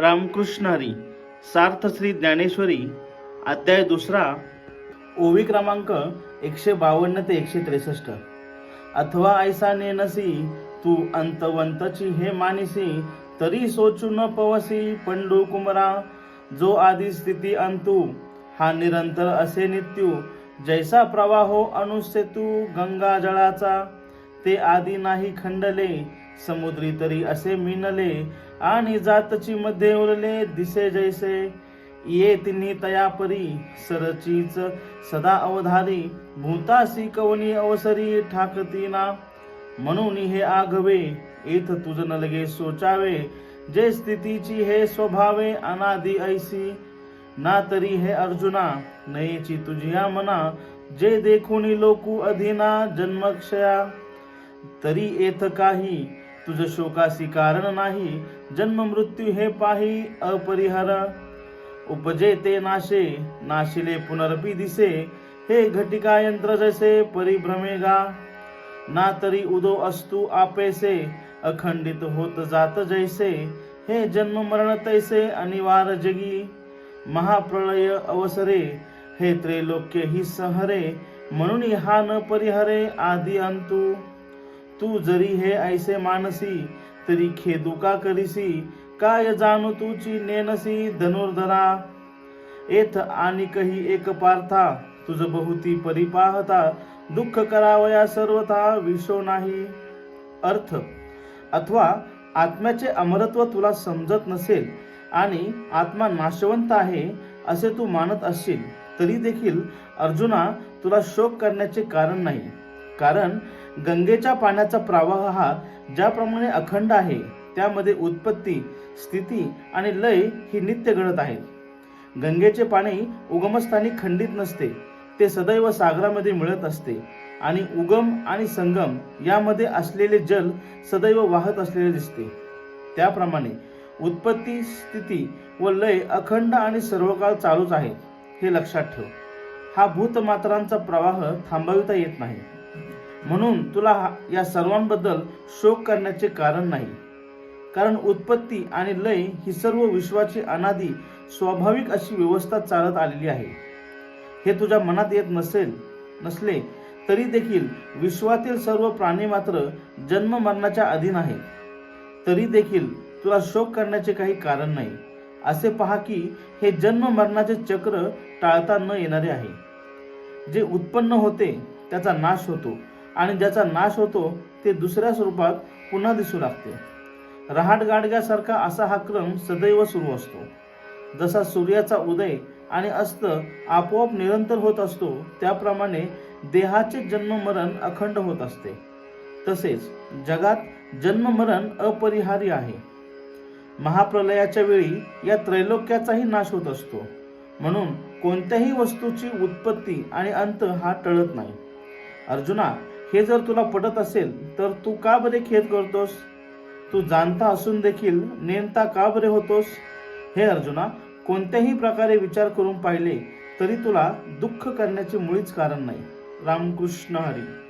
रामकृष्ण हरी सार्थ श्री ज्ञानेश्वरी अध्याय दुसरा ओवी क्रमांक एकशे बावन्न ते एकशे त्रेसष्ट. अथवा ऐसा नेनसी तू अंतवंतची हे मानिसी तरी सोचू न पवसी पंडू कुमरा जो आदी स्थिती अंतू हा निरंतर असे नित्यू जैसा प्रवाहो हो अनुसेतू गंगा जळाचा ते आदी नाही खंडले समुद्री तरी असे मिनले आणि जातची मध्ये उरले दिसे जैसे. ये तिन्ही तया परी सरचीच सदा अवधारी भूतासी कवनी अवसरी ठाकतीना म्हणून हे आघवे येथ तुझ न लगे सोचावे जे स्थितीची हे स्वभावे अनादि ऐसी. ना तरी हे अर्जुना नयेची तुझ्या मना जे देखुनी लोकू अधिना जन्मक्षया. तरी येथ काही तुझ शोकासी कारण नाही. जन्म मृत्यू हे पाही अपरिहार उपजे ते नाशे नाशिले पुनरपी दिसे. हे घटिका यंत्र जैसे परिभ्रमेगा ना तरी उदो असतू आपेसे अखंडित होत जात जैसे. हे जन्म मरण तैसे अनिवार्य जगी. महाप्रलय अवसरे हे त्रैलोक्य ही सहरे. म्हणून हा न परिहरे आदी अंतू. तू जरी हे ऐसे मानसी तरी खेदू का करीसी. काय जाणू तुची नेनसी धनुर्धरा? येथ आणि कही एक पार्था तुझ बहुती परिपाहता. दुःख करावया सर्वथा विशो नाही. अर्थ अथवा आत्म्याचे अमरत्व तुला समजत नसेल आणि आत्मा नाशवंत आहे असे तू मानत असशील तरी देखील अर्जुना तुला शोक करण्याचे कारण नाही. कारण गंगेच्या पाण्याचा प्रवाह हा ज्याप्रमाणे अखंड आहे त्यामध्ये उत्पत्ती स्थिती आणि लय ही नित्य घडत आहेत. गंगेचे पाणी उगमस्थानी खंडित नसते ते सदैव सागरामध्ये मिळत असते आणि उगम आणि संगम यामध्ये असलेले जल सदैव वाहत असलेले दिसते. त्याप्रमाणे उत्पत्ती स्थिती व लय अखंड आणि सर्वकाळ चालूच आहे हे लक्षात ठेव. हा भूतमात्रांचा प्रवाह थांबविता येत नाही. म्हणून तुला हा- या सर्वांबद्दल शोक करण्याचे कारण नाही. कारण उत्पत्ती आणि लय ही सर्व विश्वाची अनादी स्वाभाविक अशी व्यवस्था चालत आलेली आहे. हे तुझ्या मनात येत नसेल नसले तरी देखील विश्वातील सर्व प्राणी मात्र जन्म मरणाच्या अधीन आहेत तरी देखील तुला शोक करण्याचे काही कारण नाही. असे पहा की हे जन्म मरणाचे चक्र टाळता न येणारे आहे. जे उत्पन्न होते त्याचा नाश होतो. आणि ज्याचा नाश होतो ते दुसऱ्या स्वरूपात पुन्हा दिसू लागते. रहाट गाडग्यासारखा असा हा क्रम सदैव सुरू असतो. जसा सूर्याचा उदय आणि अस्त आपोआप निरंतर होत असतो त्याप्रमाणे देहाचे जन्म मरण अखंड होत असते. तसेच जगात जन्म मरण अपरिहार्य आहे. महाप्रलयाच्या वेळी या त्रैलोक्याचाही नाश होत असतो. म्हणून कोणत्याही वस्तूची उत्पत्ती आणि अंत हा टळत नाही. अर्जुना हे जर तुला पटत असेल तर तू का बरे खेद करतोस? तू जाणता असून देखील नेमता का बरे होतोस? हे अर्जुना कोणत्याही प्रकारे विचार करून पाहिले तरी तुला दुःख करण्याचे मुळीच कारण नाही. रामकृष्ण हरी.